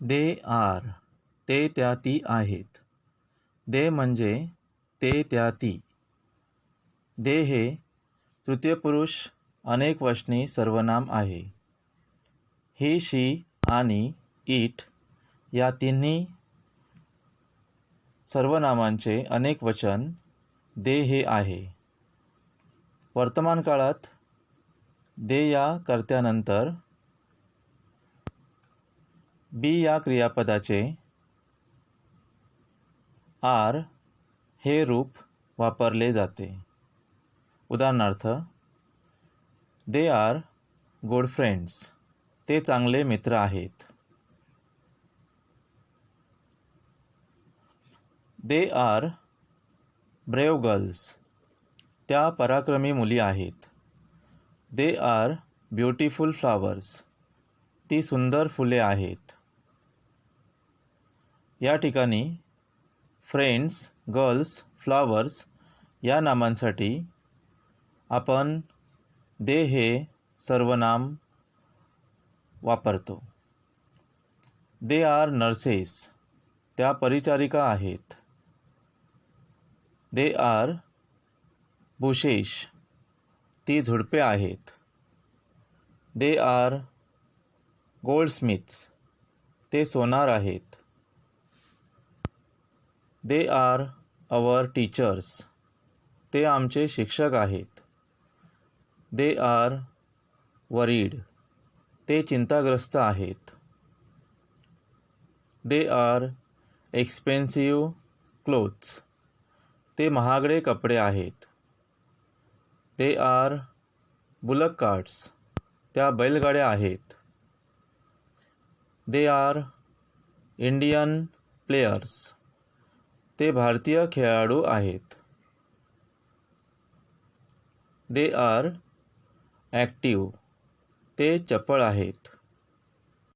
They are ते त्या ती आहेत. दे म्हणजे ते त्या ती. दे हे तृतीयपुरुष अनेकवचनी सर्वनाम आहे. ही शी आणि इट या तिन्ही सर्वनामांचे अनेक वचन दे हे आहे. वर्तमान काळात दे या कर्त्यानंतर बी या क्रियापदाचे आर हे रूप वापरले जाते. उदाहरणार्थ दे आर गुड फ्रेंड्स ते चांगले मित्र आहेत. दे आर ब्रेव गर्ल्स त्या पराक्रमी मुली आहेत. दे आर ब्युटिफुल फ्लावर्स ती सुंदर फुले आहेत. या ठिकाणी फ्रेंड्स गर्ल्स फ्लावर्स या नामांसाठी आपण दे हे सर्वनाम वापरतो. दे आर नर्सेस त्या परिचारिका आहेत. दे आर बुशेश ती झुडपे आहेत. दे आर गोल्डस्मिथ्स ते सोनार आहेत. दे आर अवर टीचर्स ते आमचे शिक्षक आहेत. दे आर वरीड ते चिंताग्रस्त आहेत. दे आर एक्सपेन्सिव्ह क्लोथ्स ते महागडे कपडे आहेत. दे आर बुलक कार्ड्स त्या बैलगाड्या आहेत. दे आर इंडियन प्लेयर्स ते भारतीय खेळाडू आहेत. दे आर ॲक्टिव ते चपळ आहेत.